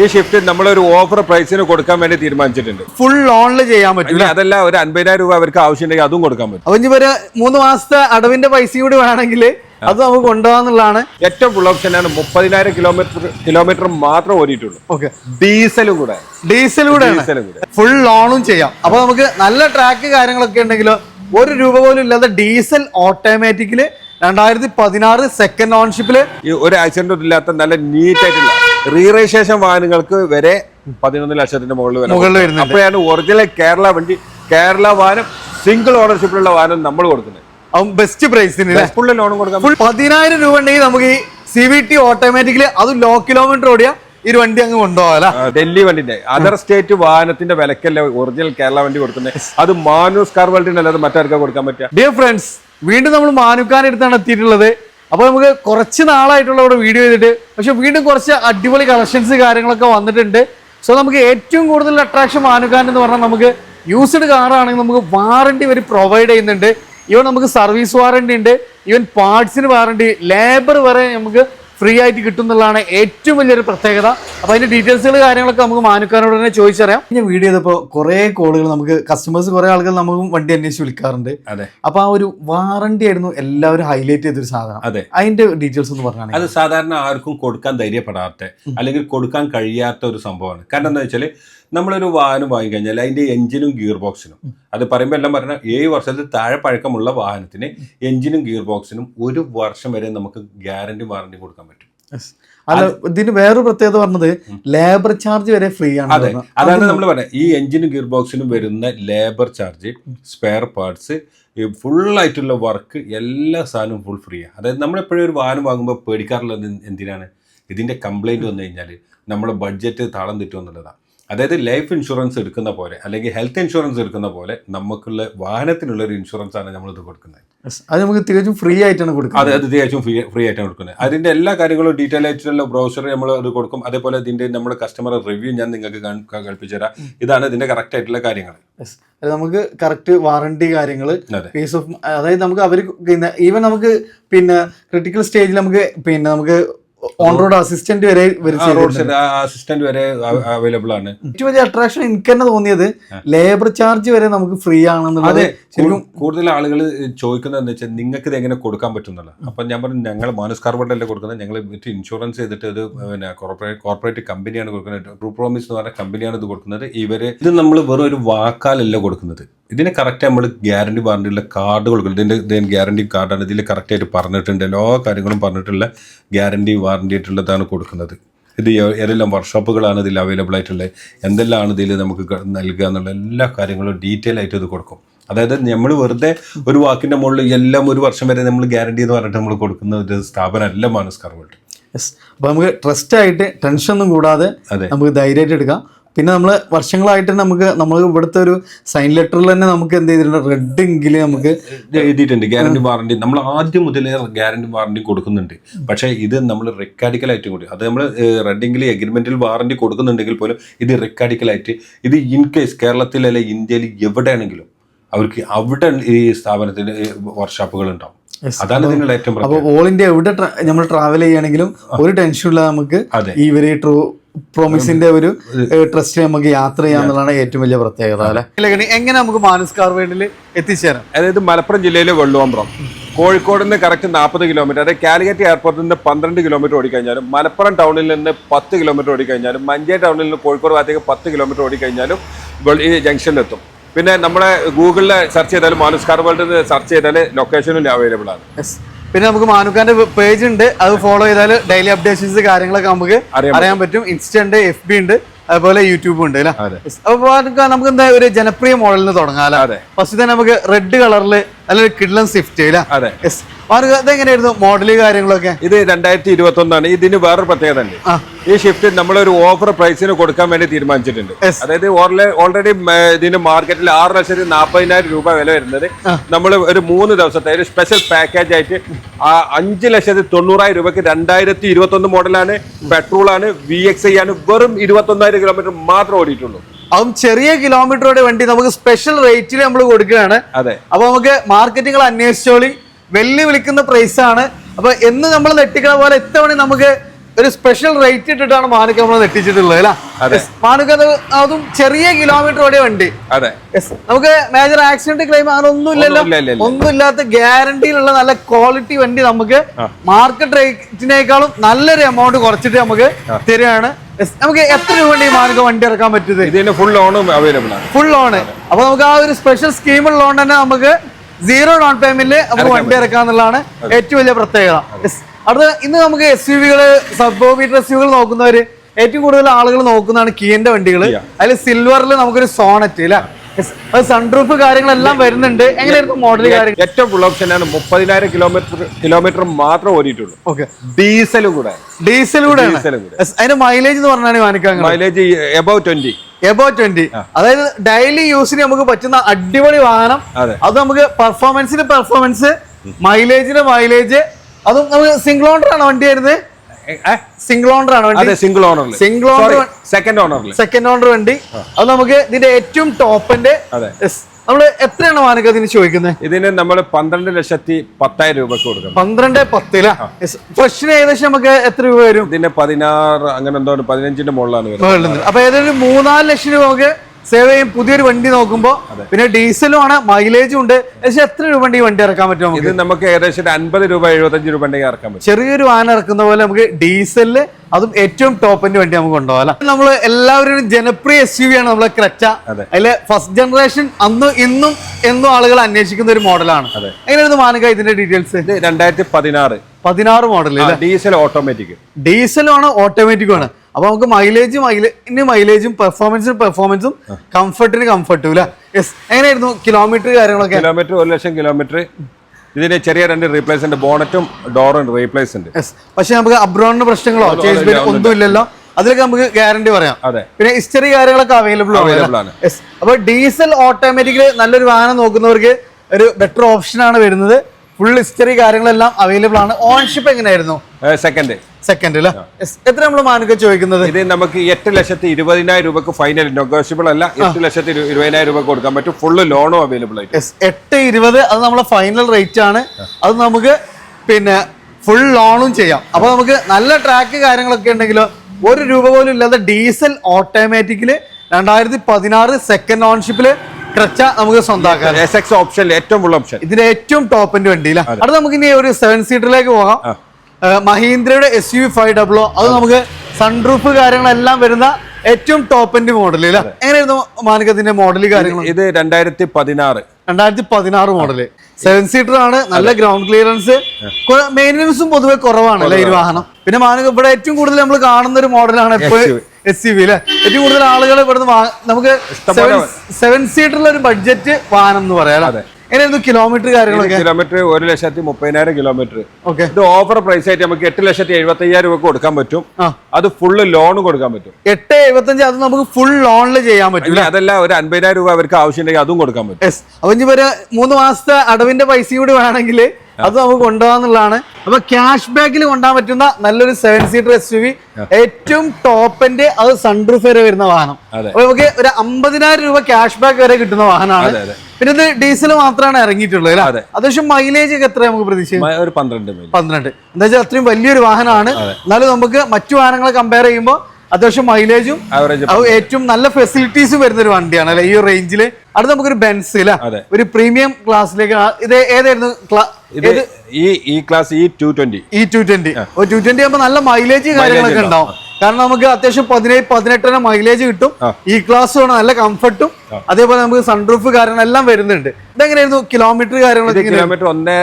ഈ ഷിഫ്റ്റ് ഒരു ഓഫർ പ്രൈസിന് കൊടുക്കാൻ വേണ്ടി തീരുമാനിച്ചിട്ടുണ്ട്. ഫുൾ ലോണിൽ ചെയ്യാൻ പറ്റില്ല അതല്ല ഒരു അൻപതിനായിരം രൂപ അവർക്ക് ആവശ്യമുണ്ടെങ്കിൽ അതും കൊടുക്കാൻ പറ്റും. അപ്പൊ ഇനി ഒരു മൂന്ന് മാസത്തെ അടവിന്റെ പൈസ കൂടി വേണമെങ്കിൽ അത് നമുക്ക് കൊണ്ടുപോകാന്നുള്ളതാണ്. ഏറ്റവും ഫുൾ ആണ് മുപ്പതിനായിരം കിലോമീറ്റർ കിലോമീറ്റർ മാത്രം ഓടിയിട്ടുള്ളൂ. ഓക്കെ ഡീസലും കൂടെ. ഡീസൽ ഡീസലും കൂടെ. ഫുൾ ലോണും ചെയ്യാം. അപ്പൊ നമുക്ക് നല്ല ട്രാക്ക് കാര്യങ്ങളൊക്കെ ഉണ്ടെങ്കിലോ ഒരു രൂപ പോലും ഇല്ലാതെ ഡീസൽ ഓട്ടോമാറ്റിക്കിൽ രണ്ടായിരത്തി പതിനാറ് സെക്കൻഡ് ഓൺഷിപ്പിൽ ഒരു ആക്സിഡന്റും ഇല്ലാത്ത നല്ല നീറ്റ് ആയിട്ടുള്ള റീ രജിസ്ട്രേഷൻ വാഹനങ്ങൾക്ക് വരെ പതിനൊന്ന് ലക്ഷത്തിന്റെ മുകളിൽ വരും മുകളിൽ വരുന്നുണ്ട്. അപ്പോഴാണ് ഒറിജിനൽ കേരള വണ്ടി കേരള വാഹനം സിംഗിൾ ഓണർഷിപ്പിലുള്ള വാഹനം നമ്മൾ കൊടുക്കുന്നത്. ബെസ്റ്റ് പ്രൈസിന് ഫുള്ള് ലോൺ കൊടുക്കാം പതിനായിരം രൂപ ഉണ്ടെങ്കിൽ നമുക്ക് ഈ സി വി ടി ഓട്ടോമാറ്റിക്കലി അതും ലോ കിലോമീറ്റർ ഓടിയ ഈ വണ്ടി അങ്ങ് കൊണ്ടുപോകാം ആ, ഡൽഹി വണ്ടിന്റെ. അതർ സ്റ്റേറ്റ് വാഹനത്തിന്റെ വിലക്കല്ല ഒറിജിനൽ കേരള വണ്ടി കൊടുക്കുന്നത്. അത് മാനൂസ് കാർ വേൾഡിന് അല്ലാതെ മറ്റാർക്കാ കൊടുക്കാൻ പറ്റുക? ഡിയർ ഫ്രണ്ട്സ് വീണ്ടും നമ്മൾ മാനുക്കാൻ എടുത്താണ് എത്തിയിട്ടുള്ളത്. അപ്പോൾ നമുക്ക് കുറച്ച് നാളായിട്ടുള്ള ഇവിടെ വീഡിയോ ചെയ്തിട്ട് പക്ഷെ വീണ്ടും കുറച്ച് അടിപൊളി കളക്ഷൻസ് കാര്യങ്ങളൊക്കെ വന്നിട്ടുണ്ട്. സോ നമുക്ക് ഏറ്റവും കൂടുതൽ അട്രാക്ഷൻ മാനുകാൻ എന്ന് പറഞ്ഞാൽ നമുക്ക് യൂസ്ഡ് കാറാണെങ്കിൽ നമുക്ക് വാറണ്ടി വരെ പ്രൊവൈഡ് ചെയ്യുന്നുണ്ട്. ഇവൻ നമുക്ക് സർവീസ് വാറണ്ടി ഉണ്ട്. ഇവൻ പാർട്സിന് വാറണ്ടി ലേബർ വരെ നമുക്ക് ഫ്രീ ആയിട്ട് കിട്ടും എന്നുള്ളതാണ് ഏറ്റവും വലിയൊരു പ്രത്യേകത. അപ്പൊ അതിന്റെ ഡീറ്റെയിൽസുകൾ കാര്യങ്ങളൊക്കെ നമുക്ക് മാനുക്കാനോട് തന്നെ ചോദിച്ചറിയാം. ഞാൻ വീഡിയോ ചെയ്തപ്പോൾ കുറേ കോളുകൾ നമുക്ക് കസ്റ്റമേഴ്സ് കുറേ ആളുകൾ നമുക്ക് വണ്ടി അന്വേഷിച്ച് വിളിക്കാറുണ്ട്. അതെ. അപ്പൊ ആ ഒരു വാറണ്ടി ആയിരുന്നു എല്ലാവരും ഹൈലൈറ്റ് ചെയ്തൊരു സാധനം. അതെ. അതിന്റെ ഡീറ്റെയിൽസ് ഒന്ന് പറഞ്ഞാൽ അത് സാധാരണ ആർക്കും കൊടുക്കാൻ ധൈര്യപ്പെടാത്ത അല്ലെങ്കിൽ കൊടുക്കാൻ കഴിയാത്ത ഒരു സംഭവമാണ്. കാരണം എന്താ വെച്ചാൽ നമ്മളൊരു വാഹനം വാങ്ങിക്കഴിഞ്ഞാൽ അതിന്റെ എഞ്ചിനും ഗിയർ ബോക്സിനും അത് പറയുമ്പോൾ എല്ലാം പറഞ്ഞാൽ ഏഴ് വർഷത്തിൽ താഴെ പഴക്കമുള്ള വാഹനത്തിന് എഞ്ചിനും ഗിയർ ബോക്സിനും ഒരു വർഷം വരെ നമുക്ക് ഗ്യാരണ്ടി വാറണ്ടി കൊടുക്കാൻ പറ്റും. അല്ല ഇതിന് വേറൊരു പ്രത്യേകത പറഞ്ഞത് ലേബർ ചാർജ് വരെ ഫ്രീ ആണ് അതെ. അതാണ് നമ്മൾ പറയുന്നത് ഈ എഞ്ചിനും ഗിയർ ബോക്സിനും വരുന്ന labour charge spare parts full ആയിട്ടുള്ള വർക്ക് എല്ലാ സാധനവും ഫുൾ ഫ്രീ ആണ് അതായത് നമ്മളെപ്പോഴും ഒരു വാഹനം വാങ്ങുമ്പോൾ പേടിക്കാറുള്ളത് എന്ത് എന്തിനാണ്? ഇതിന്റെ കംപ്ലൈന്റ് വന്നു കഴിഞ്ഞാൽ നമ്മുടെ ബഡ്ജറ്റ് താളം തെറ്റും എന്നുള്ളതാണ് അതായത് ലൈഫ് ഇൻഷുറൻസ് എടുക്കുന്ന പോലെ അല്ലെങ്കിൽ ഹെൽത്ത് ഇൻഷുറൻസ് എടുക്കുന്ന പോലെ നമുക്കുള്ള വാഹനത്തിനുള്ള ഒരു ഇൻഷുറൻസ് ആണ് നമ്മൾ ഇത് കൊടുക്കുന്നത് അത് നമുക്ക് തികച്ചും ഫ്രീ ആയിട്ടാണ് കൊടുക്കുന്നത്. കൊടുക്കുന്നത് അത് തികച്ചും ഫ്രീ ഫ്രീ ആയിട്ടാണ് കൊടുക്കുന്നത്. അതിന്റെ എല്ലാ കാര്യങ്ങളും ഡീറ്റെയിൽ ആയിട്ടുള്ള ബ്രൗസർ നമ്മൾ അത് കൊടുക്കും. അതേപോലെ ഇതിന്റെ നമ്മുടെ കസ്റ്റമർ റിവ്യൂ ഞാൻ നിങ്ങൾക്ക് കൽപ്പിച്ചു തരാം. ഇതാണ് ഇതിന്റെ കറക്റ്റ് ആയിട്ടുള്ള കാര്യങ്ങൾ. നമുക്ക് കറക്റ്റ് വാറണ്ടി കാര്യങ്ങൾ അതെ. പീസ് ഓഫ് അതായത് നമുക്ക് അവർ പിന്നെ ഈവൻ നമുക്ക് പിന്നെ ക്രിട്ടിക്കൽ സ്റ്റേജിൽ നമുക്ക് പിന്നെ നമുക്ക് ഓൺ റോഡ് അസിസ്റ്റന്റ് വരെ അസിസ്റ്റന്റ് വരെ അവൈലബിൾ ആണ്. ഏറ്റവും വലിയ അട്രാക്ഷൻ എനിക്ക് തന്നെ തോന്നിയത് ലേബർ ചാർജ് വരെ നമുക്ക് ഫ്രീ ആണെന്നുള്ളത് ശരിക്കും കൂടുതൽ ആളുകൾ ചോദിക്കുന്നത് എന്ന് വെച്ചാൽ നിങ്ങൾക്ക് ഇത് എങ്ങനെ കൊടുക്കാൻ പറ്റുന്നല്ല അപ്പൊ ഞാൻ പറഞ്ഞു ഞങ്ങൾ മാനസ് കാർബോണ്ടല്ലേ കൊടുക്കുന്നത്? ഞങ്ങൾ വിത്ത് ഇൻഷുറൻസ് ചെയ്തിട്ട് ഒരു പിന്നെ കോർപ്പറേറ്റ് കോർപ്പറേറ്റ് കമ്പനിയാണ് കൊടുക്കുന്നത്. ട്രൂ പ്രോമിസ് എന്ന് പറഞ്ഞ കമ്പനിയാണ് ഇത് കൊടുക്കുന്നത്. ഇവർ ഇത് നമ്മൾ വെറും ഒരു വാക്കാലല്ല കൊടുക്കുന്നത്. ഇതിന് കറക്റ്റ് നമ്മൾ ഗ്യാരണ്ടി വാറണ്ടിയുള്ള കാർഡ് കൊടുക്കും. ഇതിന്റെ ഇതിന് ഗ്യാരണ്ടി കാർഡാണ് ഇതിൽ കറക്റ്റായിട്ട് പറഞ്ഞിട്ടുണ്ട്. എല്ലാ കാര്യങ്ങളും പറഞ്ഞിട്ടുള്ള ഗ്യാരണ്ടി വാറണ്ടി ആയിട്ടുള്ളതാണ് കൊടുക്കുന്നത്. ഇത് ഏതെല്ലാം വർക്ക്ഷോപ്പുകളാണ് ഇതിൽ അവൈലബിൾ ആയിട്ടുള്ളത്? എന്തെല്ലാം ഇതിൽ നമുക്ക് നൽകുക എന്നുള്ള എല്ലാ കാര്യങ്ങളും ഡീറ്റെയിൽ ആയിട്ട് ഇത് കൊടുക്കും. അതായത് നമ്മൾ വെറുതെ ഒരു വാക്കിന്റെ മുകളിൽ എല്ലാം ഒരു വർഷം വരെ നമ്മൾ ഗ്യാരണ്ടി എന്ന് പറഞ്ഞിട്ട് നമ്മൾ കൊടുക്കുന്ന ഒരു സ്ഥാപനമല്ല മാനസ് കാർവേൾട്ട് യെസ് അപ്പോൾ നമുക്ക് ട്രസ്റ്റ് ആയിട്ട് ടെൻഷൻ ഒന്നും കൂടാതെ അതെ. നമുക്ക് ധൈര്യമായിട്ട് എടുക്കാം. പിന്നെ നമ്മൾ വർഷങ്ങളായിട്ട് നമുക്ക് നമ്മൾ ഇവിടുത്തെ ഒരു സൈൻ ലെറ്ററിൽ തന്നെ നമുക്ക് എന്ത് ചെയ്തിട്ടുണ്ട്? റെഡ് എങ്കിൽ നമുക്ക് എഴുതിയിട്ടുണ്ട്. ഗ്യാരണ്ടി വാറണ്ടി നമ്മൾ ആദ്യം മുതലേ ഗ്യാരണ്ടി വാറണ്ടി കൊടുക്കുന്നുണ്ട്. പക്ഷേ ഇത് നമ്മൾ റെക്കാഡിക്കലായിട്ടും കൂടി അത് നമ്മൾ റെഡ് എങ്കിൽ എഗ്രിമെന്റിൽ വാറണ്ടി കൊടുക്കുന്നുണ്ടെങ്കിൽ പോലും ഇത് റെക്കാഡിക്കലായിട്ട് ഇത് ഇൻ കേസ് കേരളത്തിൽ അല്ലെ ഇന്ത്യയിൽ എവിടെയാണെങ്കിലും അവർക്ക് അവിടെ ഈ സ്ഥാപനത്തിന് വർക്ക്ഷോപ്പുകൾ ഉണ്ടാവും. അപ്പൊ അതാണ് ഇതിനുള്ള ഏറ്റവും അപ്പോൾ ഓൾ ഇന്ത്യ എവിടെ നമ്മൾ ട്രാവൽ ചെയ്യുകയാണെങ്കിലും ഒരു ടെൻഷനും ഇല്ലാതെ നമുക്ക് അതെ. ഈ വെരി ട്രൂ പ്രോമിസിന്റെ ഒരു ട്രസ്റ്റ് നമുക്ക് യാത്ര ചെയ്യാന്നുള്ളതാണ് ഏറ്റവും വലിയ പ്രത്യേകത അല്ലെ? എങ്ങനെ നമുക്ക് മാനസ് കാർവേഡിൽ എത്തിച്ചേരാം? അതായത് മലപ്പുറം ജില്ലയിലെ വെള്ളുവമ്പ്രം. കോഴിക്കോട് നിന്ന് കറക്റ്റ് നാൽപ്പത് കിലോമീറ്റർ അതായത് കാലിക്കറ്റ് എയർപോർട്ടിൽ നിന്ന് പന്ത്രണ്ട് കിലോമീറ്റർ ഓടിക്കഴിഞ്ഞാലും മലപ്പുറം ടൗണിൽ നിന്ന് പത്ത് കിലോമീറ്റർ ഓടിക്കഴിഞ്ഞാലും മഞ്ചേ ടൗണിൽ നിന്ന് കോഴിക്കോട് ഭാഗത്തേക്ക് പത്ത് കിലോമീറ്റർ ഓടിക്കഴിഞ്ഞാലും ഈ ജംഗ്ഷനിലെത്തും പിന്നെ നമ്മുടെ ഗൂഗിളിൽ സെർച്ച് ചെയ്താലും മാനുസ്കാർ വേൾഡ് സെർച്ച് ചെയ്താൽ ലൊക്കേഷനും അവൈലബിൾ ആണ്. പിന്നെ നമുക്ക് മാനുക്കാന്റെ പേജ് ഉണ്ട്. അത് ഫോളോ ചെയ്താൽ ഡെയിലി അപ്ഡേഷൻസ് കാര്യങ്ങളൊക്കെ നമുക്ക് അറിയാൻ പറ്റും. ഇൻസ്റ്റ ഉണ്ട് എഫ് ബി ഉണ്ട് അതുപോലെ യൂട്യൂബ് ഉണ്ട് അല്ലേ. അപ്പൊ നമുക്ക് എന്താ ഒരു ജനപ്രിയ മോഡലിന് തുടങ്ങാം അല്ലേ? ഫസ്റ്റ് തന്നെ നമുക്ക് റെഡ് കളറിൽ നല്ലൊരു കിഡ്ലൻ സ്വിഫ്റ്റ് അല്ലേ? ഇതെങ്ങനെയായിരുന്നു മോഡൽ കാര്യങ്ങളൊക്കെ? ഇത് രണ്ടായിരത്തി ഇരുപത്തി ഒന്നാണ് ഇതിന് വേറൊരു പ്രത്യേകത ഉണ്ട്. ഈ ഷിഫ്റ്റ് നമ്മളൊരു ഓഫർ പ്രൈസിന് കൊടുക്കാൻ വേണ്ടി തീരുമാനിച്ചിട്ടുണ്ട്. അതായത് ഓൾറെഡി ഇതിന് മാർക്കറ്റിൽ ആറ് ലക്ഷത്തി നാൽപ്പതിനായിരം രൂപ വില വരുന്നത്. നമ്മൾ ഒരു മൂന്ന് ദിവസത്തെ ഒരു സ്പെഷ്യൽ പാക്കേജ് ആയിട്ട് ആ അഞ്ച് ലക്ഷത്തി തൊണ്ണൂറായിരം രൂപയ്ക്ക് രണ്ടായിരത്തി ഇരുപത്തി ഒന്ന് മോഡലാണ് പെട്രോൾ ആണ് വി എക്സ് ഐ ആണ് വെറും ഇരുപത്തൊന്നായിരം കിലോമീറ്റർ മാത്രം ഓടിയിട്ടുള്ളൂ. അതും ചെറിയ കിലോമീറ്ററോടെ വണ്ടി നമുക്ക് സ്പെഷ്യൽ റേറ്റിൽ നമ്മൾ കൊടുക്കുകയാണ്. അതെ. അപ്പൊ നമുക്ക് മാർക്കറ്റുകൾ അന്വേഷിച്ചോളി വെല്ലു വിളിക്കുന്ന പ്രൈസ് ആണ്. അപ്പൊ എന്ന് നമ്മൾ നെട്ടിക്കണ പോലെ ഇത്തവണ നമുക്ക് ഒരു സ്പെഷ്യൽ റേറ്റ് ഇട്ടിട്ടാണ് മാനുക്ക നമ്മൾ നെട്ടിച്ചിട്ടുള്ളത് അല്ലേ? മാനുക്ക അതും ചെറിയ കിലോമീറ്റർ ഓടിയ വണ്ടി. അതെ. നമുക്ക് മേജർ ആക്സിഡന്റ് ക്ലെയിം അങ്ങനെ ഒന്നും ഇല്ലല്ലോ. ഒന്നും ഇല്ല, ഇല്ല, ഇല്ല. ഒന്നും ഇല്ലാത്ത ഗ്യാരണ്ടിയിലുള്ള നല്ല ക്വാളിറ്റി വണ്ടി നമുക്ക് മാർക്കറ്റ് റേറ്റിനേക്കാളും നല്ലൊരു എമൗണ്ട് കുറച്ചിട്ട് നമുക്ക് തരികയാണ്. നമുക്ക് എത്ര രൂപ ഈ മാനുക്ക് വണ്ടി ഇറക്കാൻ പറ്റുന്നത്? ഫുൾ ലോൺ അവൈലബിൾ ആണ്. ഫുൾ ലോൺ അപ്പൊ നമുക്ക് ആ ഒരു സ്പെഷ്യൽ സ്കീം ഉള്ളതുകൊണ്ട് തന്നെ നമുക്ക് സീറോ ഡൗൺ പേയ്മെന്റിൽ നമുക്ക് വണ്ടി ഇറക്കാന്നുള്ളതാണ് ഏറ്റവും വലിയ പ്രത്യേകത. അടുത്ത ഇന്ന് നമുക്ക് എസ് യു വികൾ സബ്ബോമീറ്റർ എസ് യുകൾ നോക്കുന്നവര് ഏറ്റവും കൂടുതൽ ആളുകൾ നോക്കുന്നതാണ് കിയന്റെ വണ്ടികൾ. അതിൽ സിൽവറിൽ നമുക്കൊരു സോണറ്റ് അല്ലെ? അത് സൺറൂഫ് കാര്യങ്ങളെല്ലാം വരുന്നുണ്ട്. എങ്ങനെയായിരുന്നു മോഡൽ കാര്യങ്ങൾ? ഏറ്റവും ഫുൾ ഓപ്ഷൻ ആണ് മുപ്പതിനായിരം കിലോമീറ്റർ കിലോമീറ്റർ മാത്രം ഓടിയിട്ടുള്ളൂ. ഓക്കെ ഡീസലും കൂടെ. ഡീസൽ ഡീസലും കൂടെ. അതിന്റെ മൈലേജ് എന്ന് പറഞ്ഞാൽ മാനിക്കാൻ mileage above twenty above twenty അതായത് ഡെയിലി യൂസിന് നമുക്ക് പറ്റുന്ന അടിപൊളി വാഹനം. അതെ. അത് നമുക്ക് പെർഫോമൻസിന് പെർഫോമൻസ് മൈലേജിന് മൈലേജ് അതും നമുക്ക് സിംഗിൾ ഓണർ ആണ് വണ്ടി വരുന്നത്. സിംഗിൾ ഓണർ ആണ് അതെ സിംഗിൾ ഓണറിൽ സിംഗിൾ ഓണർ സെക്കൻഡ് ഓണറിൽ സെക്കൻഡ് ഓണർ വണ്ടി. അത് നമുക്ക് ഇതിന്റെ ഏറ്റവും ടോപ്പിന്റെ അതെ. നമ്മൾ എത്രയാണ് മാനക്ക് ഇതിന് ചോദിക്കുന്നത് ഇതിന് നമ്മൾ പന്ത്രണ്ട് ലക്ഷത്തി പത്തായിരം രൂപക്ക് കൊടുക്കണം പന്ത്രണ്ട് പത്തില? ഫ്രഷിന് ഏകദേശം നമുക്ക് എത്ര രൂപ വരും? ഇതിന്റെ പതിനാറ് അങ്ങനെ എന്തോ പതിനഞ്ചിന്റെ മുകളിലാണ് അപ്പൊ ഏതൊരു മൂന്നാൽ ലക്ഷം രൂപ നമുക്ക് സേവ് ചെയ്യും പുതിയൊരു വണ്ടി നോക്കുമ്പോ പിന്നെ ഡീസലും ആണ് മൈലേജും ഉണ്ട്. ഏകദേശം എത്ര രൂപ വണ്ടി വണ്ടി ഇറക്കാൻ പറ്റും നമുക്ക്? ഇത് നമുക്ക് ഏകദേശം അൻപത് രൂപ എഴുപത്തഞ്ച് രൂപ ഉണ്ടെങ്കിൽ ഇറക്കാൻ പറ്റും. ചെറിയൊരു വാഹനം ഇറക്കുന്ന പോലെ നമുക്ക് ഡീസലിൽ അതും ഏറ്റവും ടോപ്പിന്റെ വണ്ടി നമുക്ക് കൊണ്ടുപോകാം നമ്മൾ എല്ലാവരും ജനപ്രിയ എസ് യു വി ആണ് നമ്മളെ ക്രെറ്റ. അതിലെ ഫസ്റ്റ് ജനറേഷൻ അന്ന് ഇന്നും എന്നും ആളുകൾ അന്വേഷിക്കുന്ന ഒരു മോഡലാണ്. എങ്ങനെയായിരുന്നു മാനക ഇതിന്റെ ഡീറ്റെയിൽസ് രണ്ടായിരത്തി പതിനാറ്. പതിനാറ് മോഡൽ ഡീസൽ ഓട്ടോമാറ്റിക് ഡീസലും ആണ് ഓട്ടോമാറ്റിക്കും ആണ്. അപ്പൊ നമുക്ക് മൈലേജ് മൈലേജിന് മൈലേജും പെർഫോമൻസിന് പെർഫോമൻസും കംഫർട്ടിന് കംഫർട്ടും അല്ലെ യെസ് എങ്ങനെയായിരുന്നു കിലോമീറ്റർ കാര്യങ്ങളൊക്കെ? കിലോമീറ്റർ ഒരു ലക്ഷം കിലോമീറ്റർ ഇതിന് ചെറിയ രണ്ട് റീപ്ലേസ് ഉണ്ട്. ബോണറ്റും ഡോറും റീപ്ലേസ് ഉണ്ട്. പക്ഷെ നമുക്ക് അബ്രോണിന് പ്രശ്നങ്ങളോ? ഒന്നും ചേഞ്ച് ഒന്നും ഇല്ലല്ലോ അതിലൊക്കെ നമുക്ക് ഗ്യാരണ്ടി പറയാം. അതെ. പിന്നെ ഹിസ്റ്ററി കാര്യങ്ങളൊക്കെ അവൈലബിൾ അവൈലബിൾ ആണ്. യെസ് അപ്പൊ ഡീസൽ ഓട്ടോമാറ്റിക്കലി നല്ലൊരു വാഹനം നോക്കുന്നവർക്ക് ഒരു ബെറ്റർ ഓപ്ഷൻ ആണ് വരുന്നത്. ഫുൾ ഹിസ്റ്ററി കാര്യങ്ങളെല്ലാം അവൈലബിൾ ആണ് ഓൺഷിപ്പ് എങ്ങനെയായിരുന്നു സെക്കൻഡ് സെക്കൻഡ് അല്ലേ? എത്ര നമ്മൾ മാനൊക്കെ ചോദിക്കുന്നത്? ഇത് നമുക്ക് എട്ട് ലക്ഷത്തി ഇരുപതിനായിരം രൂപക്ക് ഫൈനൽ നെഗോഷ്യബിൾ അല്ല. എട്ട് ലക്ഷത്തി ഇരു- ഇരുപതിനായിരം രൂപ കൊടുക്കാൻ പറ്റും. ഫുള്ള് ലോണും അവൈലബിൾ ആയിട്ട്. എട്ട് ഇരുപത് അത് നമ്മളെ ഫൈനൽ റേറ്റ് ആണ്. അത് നമുക്ക് പിന്നെ ഫുൾ ലോണും ചെയ്യാം. അപ്പൊ നമുക്ക് നല്ല ട്രാക്ക് കാര്യങ്ങളൊക്കെ ഉണ്ടെങ്കിലോ ഒരു രൂപ പോലും ഇല്ലാതെ ഡീസൽ ഓട്ടോമാറ്റിക്കിൽ രണ്ടായിരത്തി പതിനാറ് സെക്കൻഡ് ഓൺഷിപ്പിൽ ക്രച്ച നമുക്ക് സ്വന്തമാക്കാം എസ് എക്സ് ഓപ്ഷൻ ഏറ്റവും ഫുൾ ഓപ്ഷൻ ഇതിന്റെ ഏറ്റവും ടോപ്പിന്റെ വണ്ടിയില്ല അത്. നമുക്ക് ഇനി ഒരു സെവൻ സീറ്ററിലേക്ക് പോകാം. മഹീന്ദ്രയുടെ എസ് യു ഫൈവ് ഡബ്ലോ അത് നമുക്ക് സൺറൂഫ് കാര്യങ്ങളെല്ലാം വരുന്ന ഏറ്റവും ടോപ്പ് എൻഡ് മോഡൽ എങ്ങനെയായിരുന്നു മാനകത്തിന്റെ മോഡൽ കാര്യങ്ങൾ ഇത് രണ്ടായിരത്തി പതിനാറ് രണ്ടായിരത്തി പതിനാറ് മോഡൽ സെവൻ സീറ്റർ ആണ് നല്ല ഗ്രൗണ്ട് ക്ലിയറൻസ് മെയിന്റനൻസും പൊതുവെ കുറവാണ് അല്ലെ ഈ വാഹനം പിന്നെ മാനക ഇവിടെ ഏറ്റവും കൂടുതൽ നമ്മൾ കാണുന്ന ഒരു മോഡലാണ് എപ്പോഴും എസ് യു വി അല്ലെ ഏറ്റവും കൂടുതൽ ആളുകൾ ഇവിടുന്ന് നമുക്ക് സെവൻ സീറ്ററിൽ ഒരു ബഡ്ജറ്റ് വാഹനം എന്ന് പറയാം കിലോമീറ്റർ കാര്യങ്ങളൊക്കെ? കിലോമീറ്റർ ഒരു ലക്ഷത്തി മുപ്പതിനായിരം കിലോമീറ്റർ ഓക്കെ ഇത് ഓഫർ പ്രൈസ് ആയിട്ട് നമുക്ക് എട്ട് ലക്ഷത്തി എഴുപത്തി അയ്യായിരം രൂപ കൊടുക്കാൻ പറ്റും. അത് ഫുള്ള് ലോൺ കൊടുക്കാൻ പറ്റും. എട്ട് എഴുപത്തഞ്ച് അത് നമുക്ക് ഫുൾ ലോണിൽ ചെയ്യാൻ പറ്റും അതല്ല ഒരു അൻപതിനായിരം രൂപ അവർക്ക് ആവശ്യമുണ്ടെങ്കിൽ അതും കൊടുക്കാൻ പറ്റും. അപ്പൊ ഇനി ഒരു മൂന്ന് മാസത്തെ അടവിന്റെ പൈസ കൂടി വേണമെങ്കിൽ അത് നമുക്ക് കൊണ്ടുപോകാന്നുള്ളതാണ് അപ്പൊ ക്യാഷ് ബാക്കിൽ കൊണ്ടുപോകാൻ പറ്റുന്ന നല്ലൊരു seven seater S U V ഏറ്റവും ടോപ്പിന്റെ അത് സൺറൂഫ് വരെ വരുന്ന വാഹനം. അപ്പൊ നമുക്ക് ഒരു അമ്പതിനായിരം രൂപ ക്യാഷ് ബാക്ക് വരെ കിട്ടുന്ന വാഹനമാണ്. പിന്നെ ഇത് ഡീസൽ മാത്രമാണ് ഇറങ്ങിയിട്ടുള്ളത് അല്ലേ? അതെ. അത്യാവശ്യം മൈലേജ് ഒക്കെ എത്ര നമുക്ക് പ്രതീക്ഷിക്കും ഒരു പന്ത്രണ്ട് പന്ത്രണ്ട്. എന്താ വെച്ചാൽ അത്രയും വലിയൊരു വാഹനമാണ്. എന്നാലും നമുക്ക് മറ്റു വാഹനങ്ങളെ കമ്പയർ ചെയ്യുമ്പോൾ അത്യാവശ്യം മൈലേജും ഏറ്റവും നല്ല ഫെസിലിറ്റീസ് വരുന്ന ഒരു വണ്ടിയാണ് അല്ലെ? ഈ റേഞ്ചിൽ അത് നമുക്കൊരു ബെൻസ് അല്ല? ഒരു പ്രീമിയം ക്ലാസ്സിലേക്ക് ഇത് ഏതായിരുന്നു ഈ E class E two twenty E two twenty two twenty ആകുമ്പോൾ നല്ല മൈലേജ് കാര്യങ്ങളൊക്കെ ഉണ്ടാവും. കാരണം നമുക്ക് അത്യാവശ്യം പതിനേഴ് പതിനെട്ടിന് മൈലേജ് കിട്ടും. ഈ ക്ലാസ് വേണം നല്ല കംഫർട്ടും അതേപോലെ നമുക്ക് സൺറൂഫ് കാര്യങ്ങളെല്ലാം വരുന്നുണ്ട്. ഇതെങ്ങനെയായിരുന്നു കിലോമീറ്റർ കാര്യങ്ങൾ കാര്യങ്ങളൊക്കെ കിലോമീറ്റർ ഒന്നേ